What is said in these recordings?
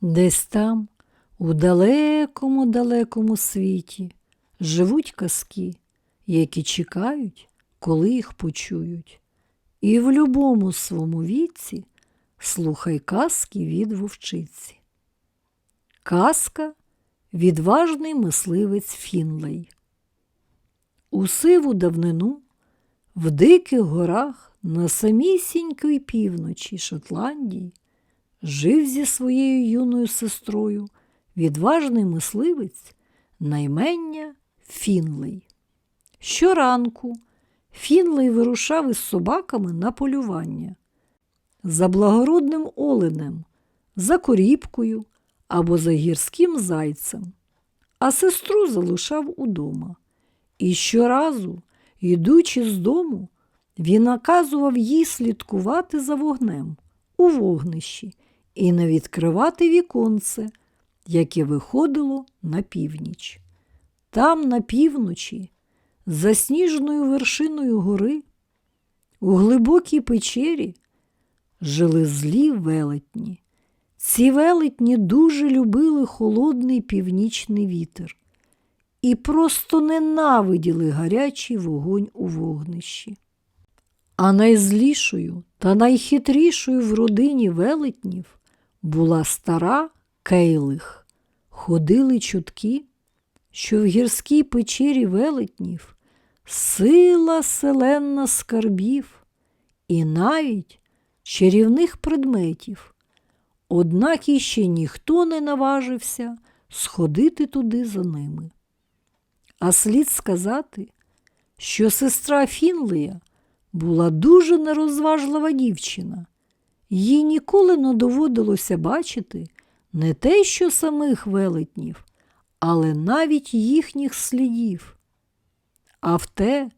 Десь там, у далекому далекому світі, живуть казки, які чекають, коли їх почують. І в любому своєму віці слухай казки від вовчиці. Казка Відважний мисливець Фінлей. У сиву давнину в диких горах на самісінькій півночі Шотландії жив зі своєю юною сестрою відважний мисливець наймення Фінлей. Щоранку Фінлей вирушав із собаками на полювання за благородним оленем, за коріпкою або за гірським зайцем, а сестру залишав удома. І щоразу, йдучи з дому, він наказував їй слідкувати за вогнем у вогнищі і не відкривати віконце, яке виходило на північ. Там, на півночі, за сніжною вершиною гори, у глибокій печері жили злі велетні. Ці велетні дуже любили холодний північний вітер і просто ненавиділи гарячий вогонь у вогнищі. А найзлішою та найхитрішою в родині велетнів була стара Кейлих. Ходили чутки, що в гірській печері велетнів сила селенна скарбів і навіть чарівних предметів. Однак іще ніхто не наважився сходити туди за ними. А слід сказати, що сестра Фінлея була дуже нерозважлива дівчина, їй ніколи не доводилося бачити не те, що самих велетнів, але навіть їхніх слідів. А в те,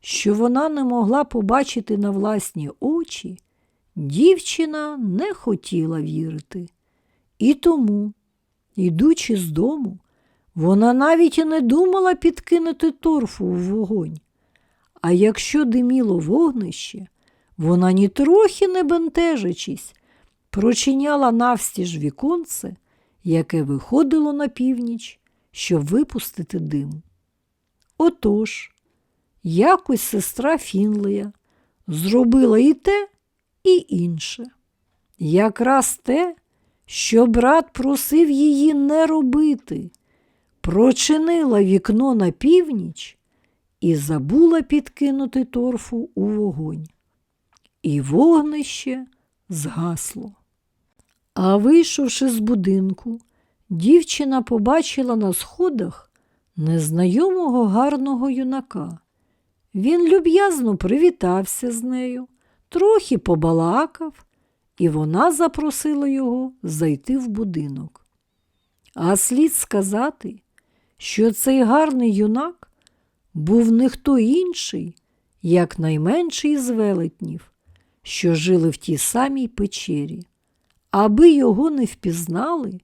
що вона не могла побачити на власні очі, дівчина не хотіла вірити. І тому, йдучи з дому, вона навіть і не думала підкинути торфу в вогонь. А якщо диміло вогнище, вона нітрохи не бентежачись, прочиняла навстіж віконце, яке виходило на північ, щоб випустити дим. Отож, якось сестра Фінлея зробила і те, і інше. Якраз те, що брат просив її не робити, прочинила вікно на північ і забула підкинути торфу у вогонь. І вогнище згасло. А вийшовши з будинку, дівчина побачила на сходах незнайомого гарного юнака. Він люб'язно привітався з нею, трохи побалакав, і вона запросила його зайти в будинок. А слід сказати, що цей гарний юнак був не хто інший, як найменший з велетнів, що жили в тій самій печері. Аби його не впізнали,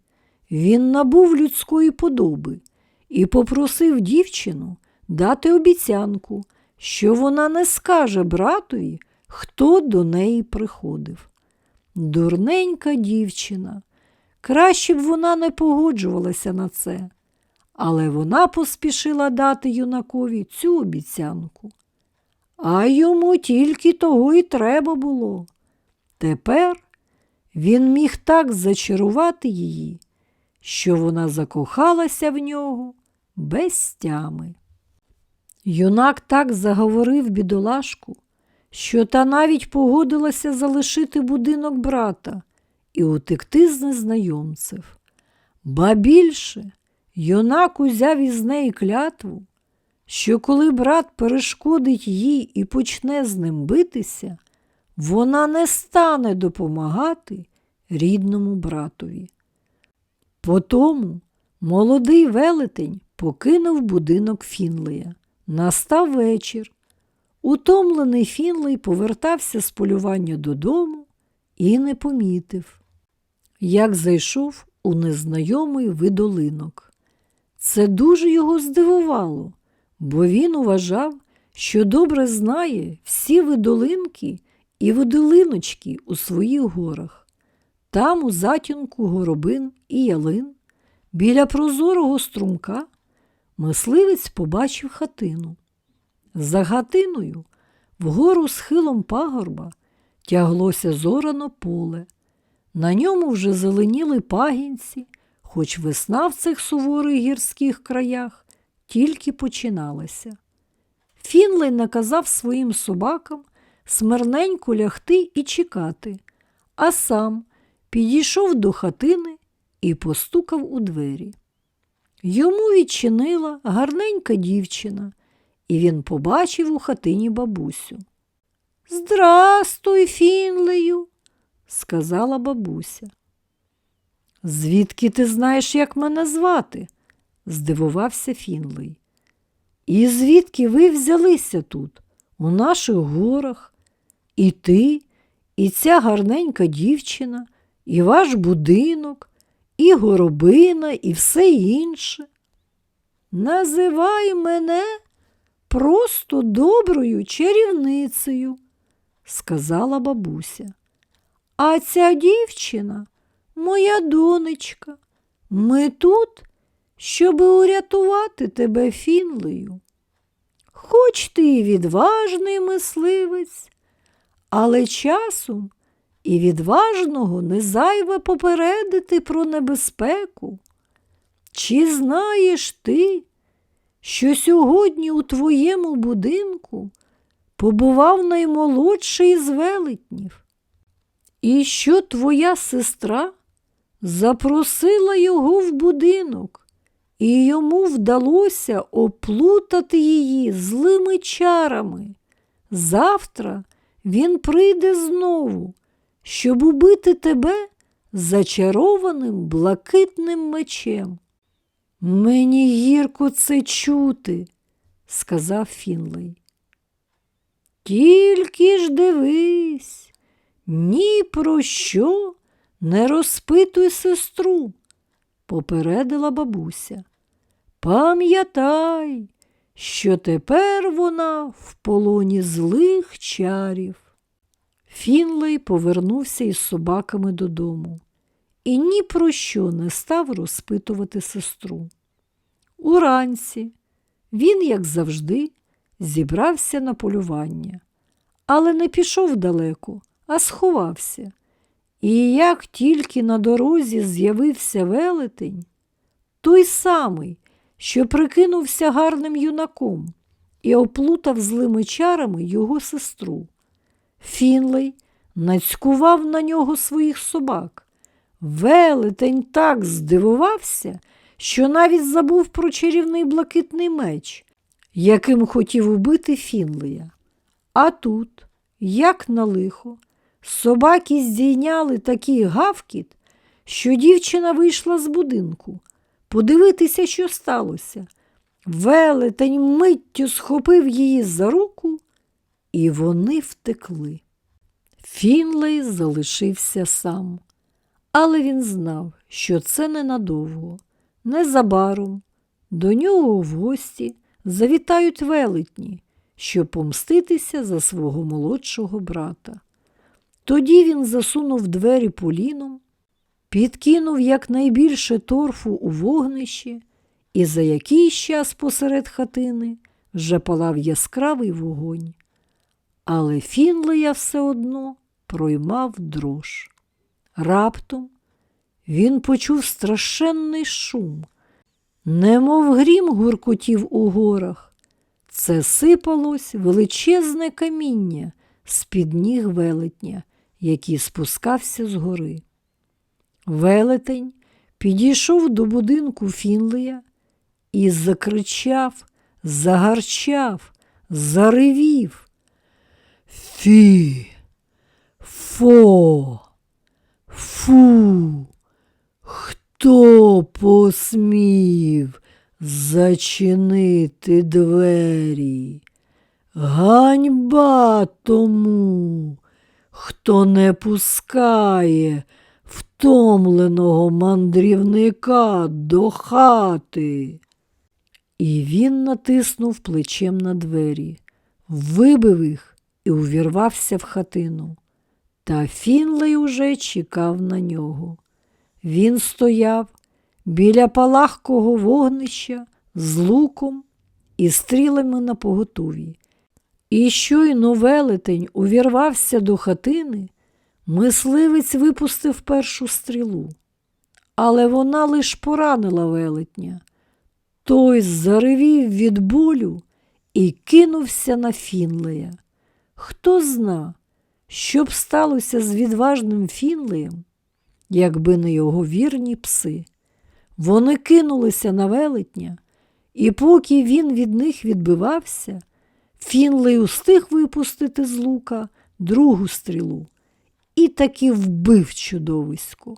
він набув людської подоби і попросив дівчину дати обіцянку, що вона не скаже братові, хто до неї приходив. Дурненька дівчина. Краще б вона не погоджувалася на це, але вона поспішила дати юнакові цю обіцянку. А йому тільки того й треба було. Тепер він міг так зачарувати її, що вона закохалася в нього без тями. Юнак так заговорив бідолашку, що та навіть погодилася залишити будинок брата і утекти з незнайомців. Ба більше юнак узяв із неї клятву, що коли брат перешкодить їй і почне з ним битися, вона не стане допомагати рідному братові. Потому молодий велетень покинув будинок Фінлея. Настав вечір. Утомлений Фінлей повертався з полювання додому і не помітив, як зайшов у незнайомий видолинок. Це дуже його здивувало, бо він вважав, що добре знає всі видолинки і видолиночки у своїх горах. Там, у затінку горобин і ялин, біля прозорого струмка, мисливець побачив хатину. За хатиною, вгору схилом пагорба, тяглося зорано поле. На ньому вже зеленіли пагінці, хоч весна в цих суворих гірських краях тільки починалася. Фінлей наказав своїм собакам смирненько лягти і чекати, а сам підійшов до хатини і постукав у двері. Йому відчинила гарненька дівчина, і він побачив у хатині бабусю. Здрастуй, Фінлею, сказала бабуся. Звідки ти знаєш, як мене звати? Здивувався Фінлей. І звідки ви взялися тут, у наших горах? І ти, і ця гарненька дівчина, і ваш будинок, і горобина, і все інше. Називай мене просто доброю чарівницею, сказала бабуся. А ця дівчина моя донечка. Ми тут, щоб урятувати тебе Фінлею. Хоч ти і відважний мисливець, але часом і відважного не зайве попередити про небезпеку. Чи знаєш ти, що сьогодні у твоєму будинку побував наймолодший з велетнів, і що твоя сестра запросила його в будинок, і йому вдалося оплутати її злими чарами. Завтра він прийде знову, щоб убити тебе зачарованим блакитним мечем. Мені гірко це чути, сказав Фінлей. Тільки ж дивись, ні про що не розпитуй сестру, попередила бабуся. Пам'ятай, що тепер вона в полоні злих чарів. Фінлей повернувся із собаками додому і ні про що не став розпитувати сестру. Уранці він, як завжди, зібрався на полювання, але не пішов далеко, а сховався. І як тільки на дорозі з'явився велетень, той самий, що прикинувся гарним юнаком і оплутав злими чарами його сестру. Фінлей нацькував на нього своїх собак. Велетень так здивувався, що навіть забув про чарівний блакитний меч, яким хотів убити Фінлея. А тут, як на лихо, собаки здійняли такий гавкіт, що дівчина вийшла з будинку подивитися, що сталося. Велетень миттю схопив її за руку, і вони втекли. Фінлей залишився сам, але він знав, що це ненадовго. Незабаром до нього в гості завітають велетні, щоб помститися за свого молодшого брата. Тоді він засунув двері поліном, підкинув якнайбільше торфу у вогнищі, і за якийсь час посеред хатини вже палав яскравий вогонь. Але Фінлея все одно проймав дрож. Раптом він почув страшенний шум, немов грім гуркотів у горах. Це сипалось величезне каміння з-під ніг велетня, який спускався з гори. Велетень підійшов до будинку Фінлея і закричав, загарчав, заревів. Фі, фо, фу, хто посмів зачинити двері? Ганьба тому, хто не пускає втомленого мандрівника до хати. І він натиснув плечем на двері, вибив їх і увірвався в хатину. Та Фінлей уже чекав на нього. Він стояв біля палахкого вогнища з луком і стрілами на поготові. І щойно велетень увірвався до хатини, мисливець випустив першу стрілу. Але вона лиш поранила велетня. Той заревів від болю і кинувся на Фінлея. Хто зна, що б сталося з відважним Фінлеєм, якби не його вірні пси. Вони кинулися на велетня, і поки він від них відбивався, Фінлей устиг випустити з лука другу стрілу і таки вбив чудовисько.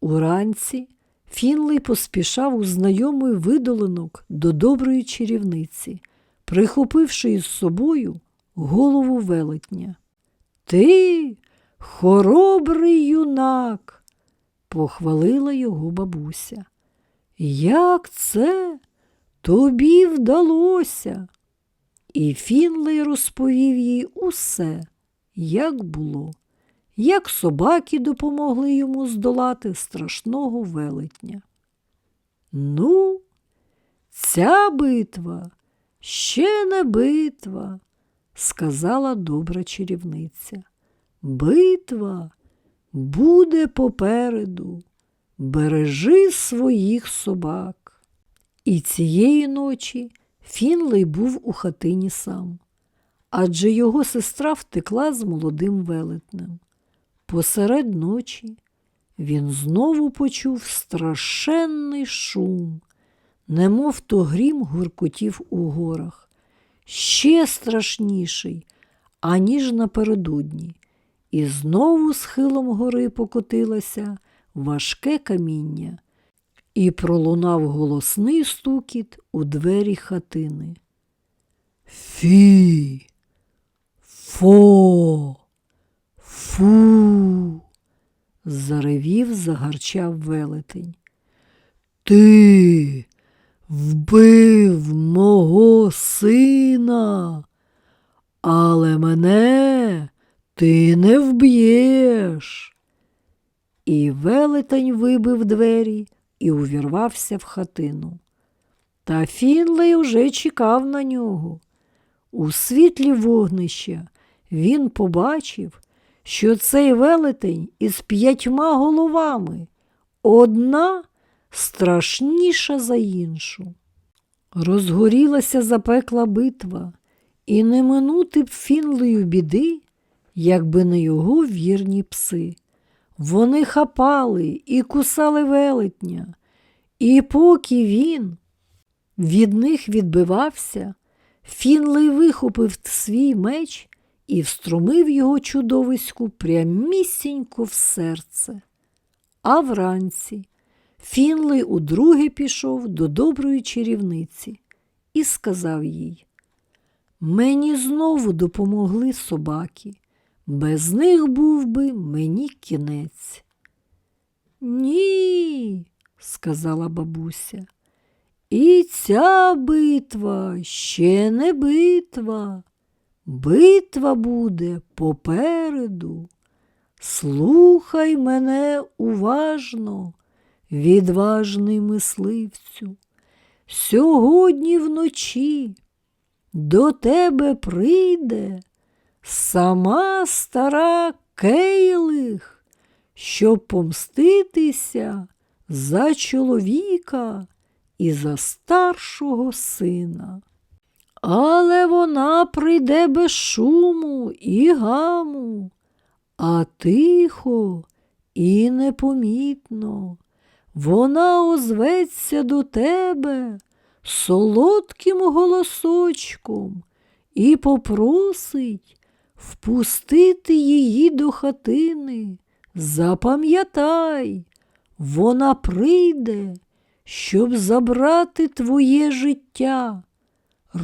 Уранці Фінлей поспішав у знайомий видолинок до доброї чарівниці, прихопивши із собою голову велетня. Ти хоробрий юнак, похвалила його бабуся. Як це тобі вдалося? І Фінлей розповів їй усе, як було, як собаки допомогли йому здолати страшного велетня. Ну, ця битва ще не битва, сказала добра чарівниця. Битва буде попереду. Бережи своїх собак. І цієї ночі Фінлей був у хатині сам, адже його сестра втекла з молодим велетнем. Посеред ночі він знову почув страшенний шум, немов то грім гуркотів у горах, ще страшніший, аніж напередодні, і знову схилом гори покотилося важке каміння, і пролунав голосний стукіт у двері хатини. Фі, фо, фу, заревів, загарчав велетень. Ти вбив мого сина, але мене ти не вб'єш. І велетень вибив двері і увірвався в хатину. Та Фінлей уже чекав на нього. У світлі вогнища він побачив, що цей велетень із п'ятьма головами, одна страшніша за іншу. Розгорілася запекла битва, і не минути б Фінлею біди, якби не його вірні пси. Вони хапали і кусали велетня, і поки він від них відбивався, Фінлей вихопив свій меч і встромив його чудовиську прямісінько в серце. А вранці Фінлей удруге пішов до доброї чарівниці і сказав їй: Мені знову допомогли собаки. Без них був би мені кінець. Ні, сказала бабуся. І ця битва ще не битва. Битва буде попереду. Слухай мене уважно, відважний мисливцю. Сьогодні вночі до тебе прийде сама стара Кейлих, щоб помститися за чоловіка і за старшого сина. Але вона прийде без шуму і гаму, а тихо і непомітно. Вона озветься до тебе солодким голосочком і попросить впустити її до хатини. Запам'ятай, вона прийде, щоб забрати твоє життя.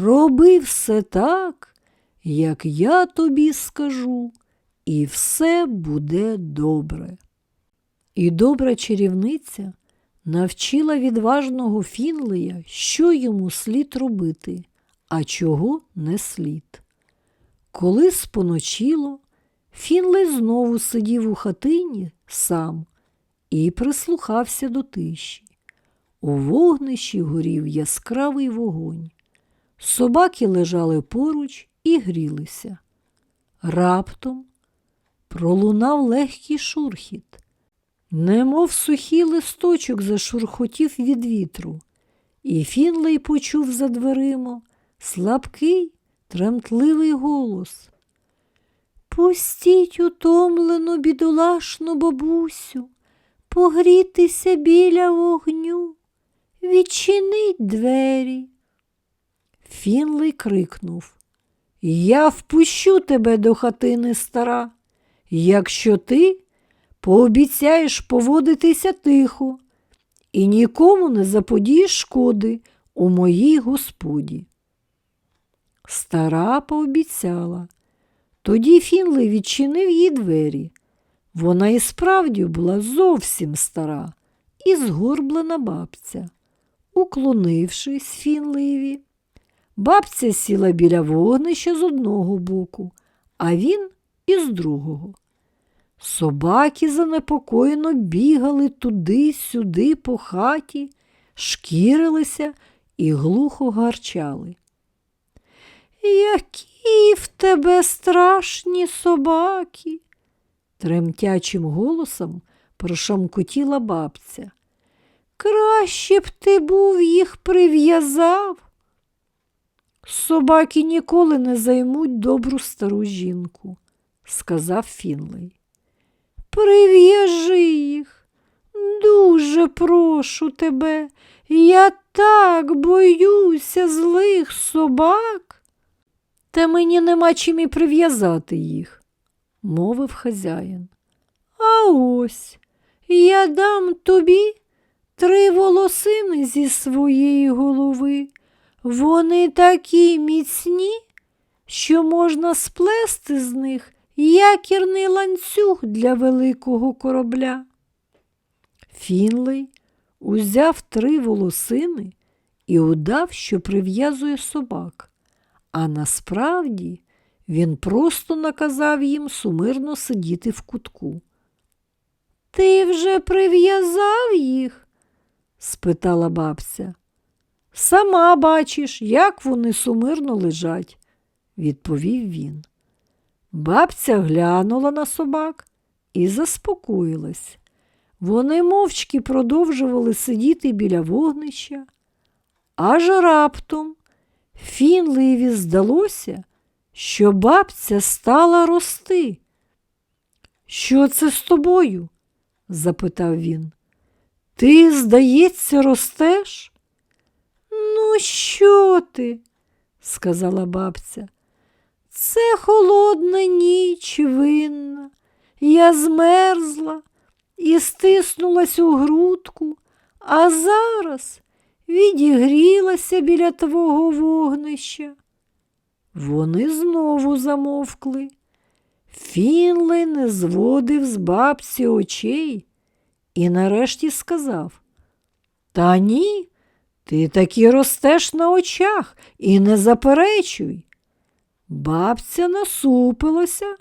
Роби все так, як я тобі скажу, і все буде добре. І добра чарівниця навчила відважного Фінлея, що йому слід робити, а чого не слід. Коли споночило, Фінлей знову сидів у хатині сам і прислухався до тиші. У вогнищі горів яскравий вогонь. Собаки лежали поруч і грілися. Раптом пролунав легкий шурхіт, немов сухий листочок зашурхотів від вітру, і Фінлей почув за дверима слабкий, тремтливий голос. Пустіть утомлену бідолашну бабусю, погрітися біля вогню, відчиніть двері. Фінлей крикнув Я впущу тебе до хатини стара, якщо ти пообіцяєш поводитися тихо і нікому не заподієш шкоди у моїй господі. Стара пообіцяла. Тоді Фінлей відчинив їй двері. Вона і справді була зовсім стара і згорблена бабця. Уклонившись Фінлеєві, бабця сіла біля вогнища з одного боку, а він із другого. Собаки занепокоєно бігали туди-сюди по хаті, шкірилися і глухо гарчали. Які в тебе страшні собаки, тремтячим голосом прошамкотіла бабця. Краще б ти був їх прив'язав. Собаки ніколи не займуть добру стару жінку, сказав Фінлей. Прив'яжи їх. Дуже прошу тебе. Я так боюся злих собак. Та мені нема чим і прив'язати їх, мовив хазяїн. А ось я дам тобі три волосини зі своєї голови. Вони такі міцні, що можна сплести з них якірний ланцюг для великого корабля. Фінлей узяв три волосини і удав, що прив'язує собак, а насправді він просто наказав їм сумирно сидіти в кутку. Ти вже прив'язав їх? спитала бабця. Сама бачиш, як вони сумирно лежать, відповів він. Бабця глянула на собак і заспокоїлась. Вони мовчки продовжували сидіти біля вогнища, аж раптом Фінлеєві здалося, що бабця стала рости. Що це з тобою? запитав він. Ти, здається, ростеш? Ну, що ти? сказала бабця. Це холодна ніч винна. Я змерзла і стиснулась у грудку, а зараз відігрілася біля твого вогнища. Вони знову замовкли. Фінлей не зводив з бабці очей і нарешті сказав Та ні, ти таки ростеш на очах і не заперечуй. Бабця насупилася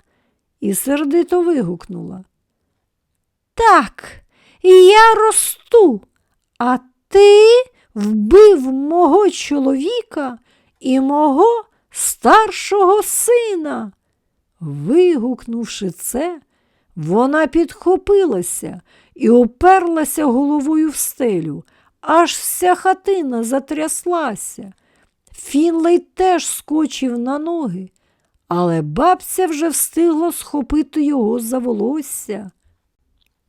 і сердито вигукнула. Так, я росту, а ти вбив мого чоловіка і мого старшого сина. Вигукнувши це, вона підхопилася і оперлася головою в стелю, аж вся хатина затряслася. Фінлей теж скочив на ноги, але бабця вже встигла схопити його за волосся.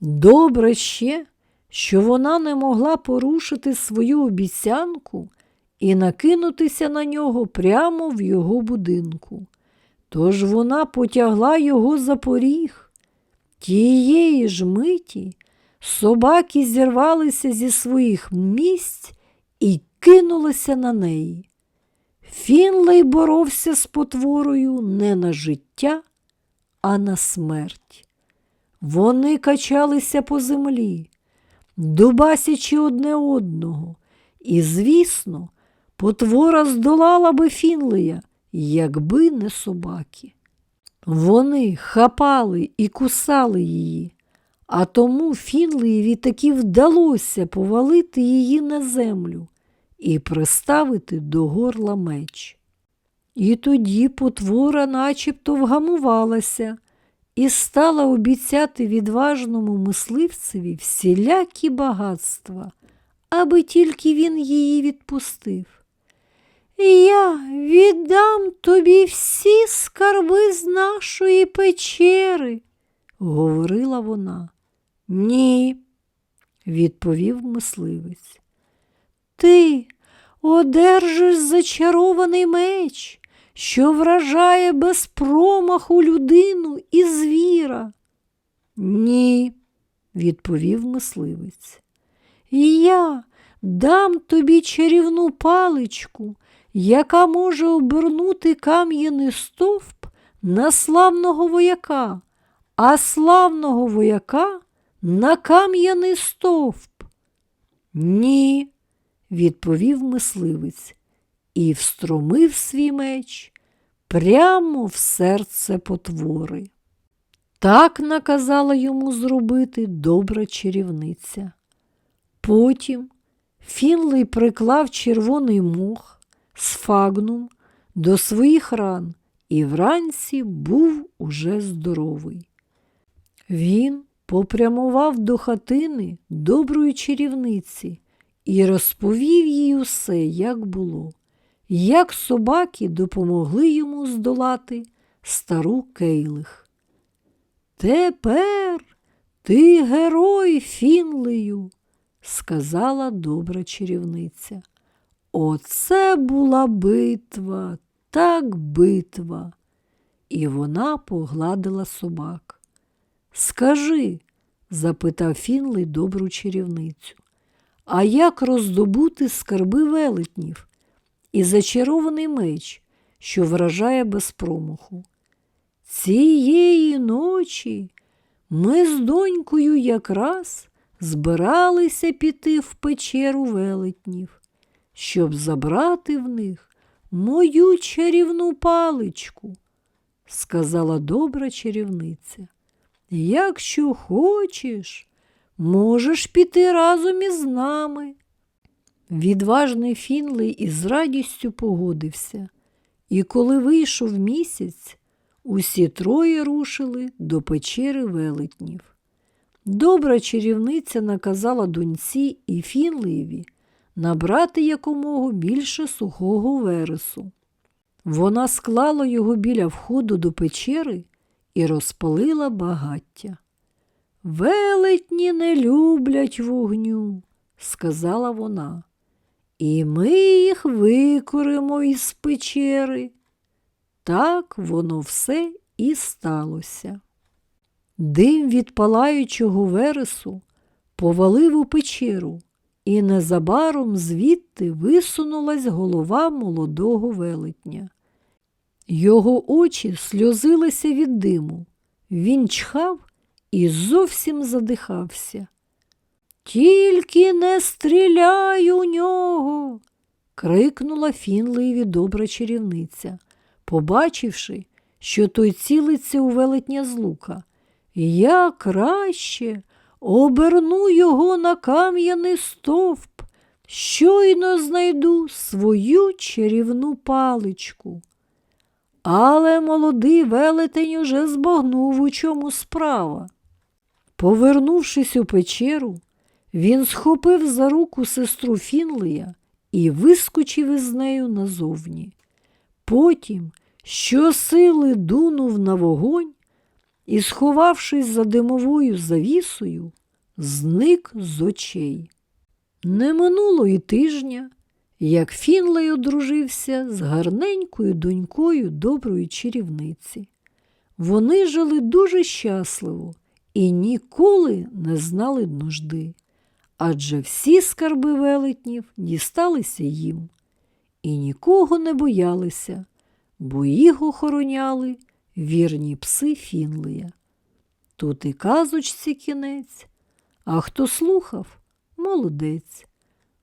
Добре ще, що вона не могла порушити свою обіцянку і накинутися на нього прямо в його будинку. Тож вона потягла його за поріг. Тієї ж миті собаки зірвалися зі своїх місць і кинулися на неї. Фінлей боровся з потворою не на життя, а на смерть. Вони качалися по землі, дубасячи одне одного, і, звісно, потвора здолала би Фінлея, якби не собаки. Вони хапали і кусали її, а тому Фінлеєві таки вдалося повалити її на землю і приставити до горла меч. І тоді потвора начебто вгамувалася і стала обіцяти відважному мисливцеві всілякі багатства, аби тільки він її відпустив. Я віддам тобі всі скарби з нашої печери, говорила вона. Ні, відповів мисливець. Ти одержиш зачарований меч, що вражає без промаху людину і звіра. Ні, відповів мисливець. І Я дам тобі чарівну паличку, яка може обернути кам'яний стовп на славного вояка, а славного вояка на кам'яний стовп. Ні, відповів мисливець і встромив свій меч прямо в серце потвори. Так наказала йому зробити добра чарівниця. Потім Фінлей приклав червоний мох сфагнум до своїх ран і вранці був уже здоровий. Він попрямував до хатини доброї чарівниці і розповів їй усе, як було, як собаки допомогли йому здолати стару кейлих. Тепер ти герой Фінлею, сказала добра чарівниця. Оце була битва, так битва. І вона погладила собак. Скажи, запитав Фінлей добру чарівницю, а як роздобути скарби велетнів і зачарований меч, що вражає без промаху? Цієї ночі ми з донькою якраз збиралися піти в печеру велетнів, щоб забрати в них мою чарівну паличку, сказала добра чарівниця. Якщо хочеш, можеш піти разом із нами. Відважний Фінлей із радістю погодився, і коли вийшов місяць, усі троє рушили до печери велетнів. Добра чарівниця наказала доньці і Фінлеєві набрати якомога більше сухого вересу. Вона склала його біля входу до печери і розпалила багаття. Велетні не люблять вогню, сказала вона, і ми їх викоримо із печери. Так воно все і сталося. Дим від палаючого вересу повалив у печеру, і незабаром звідти висунулась голова молодого велетня. Його очі сльозилися від диму. Він чхав і зовсім задихався. Тільки не стріляй у нього. крикнула Фінлеєві добра чарівниця, побачивши, що той цілиться у велетня з лука. Я краще оберну його на кам'яний стовп, щойно знайду свою чарівну паличку. Але молодий велетень уже збагнув, у чому справа. Повернувшись у печеру, він схопив за руку сестру Фінлея і вискочив із нею назовні. Потім щосили дунув на вогонь і, сховавшись за димовою завісою, зник з очей. Не минуло і тижня, як Фінлей одружився з гарненькою донькою доброї чарівниці. Вони жили дуже щасливо і ніколи не знали нужди, адже всі скарби велетнів дісталися їм і нікого не боялися, бо їх охороняли вірні пси Фінлея. Тут і казочці кінець, а хто слухав молодець.